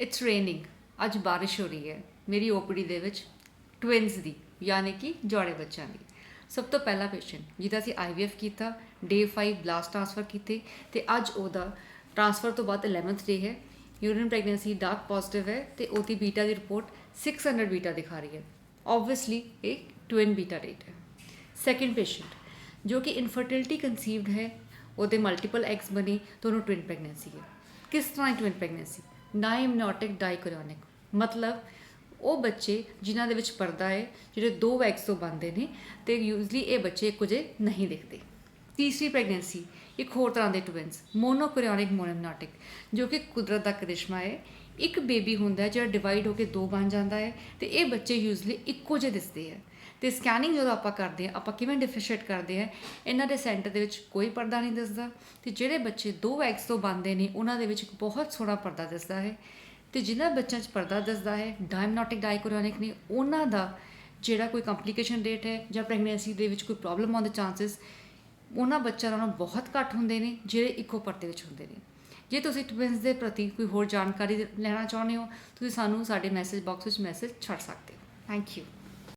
It's raining ਅੱਜ ਬਾਰਿਸ਼ ਹੋ ਰਹੀ ਹੈ। ਮੇਰੀ ਓਪੀਡੀ ਦੇ ਵਿੱਚ ਟਵਿਨਸ ਦੀ, ਯਾਨੀ ਕਿ ਜੋੜੇ ਬੱਚਿਆਂ ਦੀ। ਸਭ ਤੋਂ ਪਹਿਲਾ ਪੇਸ਼ੈਂਟ ਜਿਹਦਾ ਅਸੀਂ ਆਈਵੀਐਫ ਕੀਤਾ ਡੇ 5 ਬਲਾਸਟ ਟ੍ਰਾਂਸਫਰ ਕੀਤੇ ਤੇ ਅੱਜ ਉਹਦਾ ਟ੍ਰਾਂਸਫਰ ਤੋਂ ਬਾਅਦ 11th ਡੇ ਹੈ। ਯੂਰਿਨ ਪ੍ਰੈਗਨੈਂਸੀ ਡਾਰਕ ਪੋਜ਼ਿਟਿਵ ਹੈ ਤੇ ਉਹਦੀ ਬੀਟਾ ਦੀ ਰਿਪੋਰਟ 600 ਬੀਟਾ ਦਿਖਾ ਰਹੀ ਹੈ। ਆਬਵੀਅਸਲੀ ਇਹ ਟਵਿਨ ਬੀਟਾ ਰੇਟ ਹੈ। ਸੈਕਿੰਡ ਪੇਸ਼ੈਂਟ ਜੋ ਕਿ ਇਨਫਰਟਿਲਿਟੀ ਕਨਸੀਵਡ ਹੈ, ਉਹਦੇ ਮਲਟੀਪਲ ਐਗਸ ਬਣੇ ਤਾਂ ਉਹਨੂੰ ਟਵਿਨ ਪ੍ਰੈਗਨੈਂਸੀ ਹੈ। ਕਿਸ ਤਰ੍ਹਾਂ ਟਵਿਨ ਪ੍ਰੈਗਨੈਂਸੀ ਨਾਈਮਨੋਟਿਕ ਡਾਈਕੋਰਿਓਨਿਕ ਮਤਲਬ ਉਹ ਬੱਚੇ ਜਿਨ੍ਹਾਂ ਦੇ ਵਿੱਚ ਪਰਦਾ ਹੈ, ਜਿਹੜੇ ਦੋ ਵੈਕਸ ਤੋਂ ਬਣਦੇ ਨੇ ਤੇ ਯੂਜ਼ਲੀ ਇਹ ਬੱਚੇ ਇੱਕੋ ਜਿਹੇ ਨਹੀਂ ਦਿਖਦੇ। ਤੀਸਰੀ ਪ੍ਰੈਗਨੈਂਸੀ ਇੱਕ ਹੋਰ ਤਰ੍ਹਾਂ ਦੇ ਟਵਿਨਸ ਮੋਨੋਕੋਰੀਓਨਿਕ ਮੋਨੋਮਨੋਟਿਕ ਜੋ ਕਿ ਕੁਦਰਤ ਦਾ ਕਰਿਸ਼ਮਾ ਹੈ ਇੱਕ ਬੇਬੀ ਹੁੰਦਾ ਜਿਹੜਾ ਡਿਵਾਈਡ ਹੋ ਕੇ ਦੋ ਬਣ ਜਾਂਦਾ ਹੈ ਤੇ ਇਹ ਬੱਚੇ ਯੂਜ਼ਲੀ ਇੱਕੋ ਜਿਹੇ ਦਿਸਦੇ ਹੈ ਤੇ ਸਕੈਨਿੰਗ ਜਦੋਂ ਆਪਾਂ ਕਰਦੇ ਹਾਂ, ਆਪਾਂ ਕਿਵੇਂ ਡਿਫਰੈਂਸ਼ੀਏਟ ਕਰਦੇ ਹਾਂ, ਇਹਨਾਂ ਦੇ ਸੈਂਟਰ ਦੇ ਵਿੱਚ ਕੋਈ ਪਰਦਾ ਨਹੀਂ ਦਿਸਦਾ ਤੇ ਜਿਹੜੇ ਬੱਚੇ ਦੋ ਐਗਸ ਤੋਂ ਬਣਦੇ ਨੇ, ਉਹਨਾਂ ਦੇ ਵਿੱਚ ਇੱਕ ਬਹੁਤ ਸੋਹਣਾ ਪਰਦਾ ਦਿਸਦਾ ਹੈ। ਤੇ ਜਿਨ੍ਹਾਂ ਬੱਚਿਆਂ 'ਚ ਪਰਦਾ ਦਿਸਦਾ ਹੈ ਡਾਇਮਨੋਟਿਕ ਡਾਇਕੋਰੋਨਿਕ ਨੇ, ਉਹਨਾਂ ਦਾ ਜਿਹੜਾ ਕੋਈ ਕੰਪਲਿਕੇਸ਼ਨ ਰੇਟ ਹੈ ਜਾਂ ਪ੍ਰੈਗਨੈਂਸੀ ਦੇ ਵਿੱਚ ਕੋਈ ਪ੍ਰੋਬਲਮ ਆਉਣ ਦੇ ਚਾਂਸਸ ਉਹਨਾਂ ਬੱਚਿਆਂ ਨਾਲੋਂ ਬਹੁਤ ਘੱਟ ਹੁੰਦੇ ਨੇ, ਜਿਹੜੇ ਇੱਕੋ ਪਰਦੇ ਵਿੱਚ ਹੁੰਦੇ ਨੇ। ਜੇ ਤੁਸੀਂ ਟਵਿਨਸ ਦੇ ਪ੍ਰਤੀ ਕੋਈ ਹੋਰ ਜਾਣਕਾਰੀ ਲੈਣਾ ਚਾਹੁੰਦੇ ਹੋ, ਤੁਸੀਂ ਸਾਨੂੰ ਸਾਡੇ ਮੈਸੇਜ ਬਾਕਸ ਵਿੱਚ ਮੈਸੇਜ ਛੱਡ ਸਕਦੇ ਹੋ। Thank you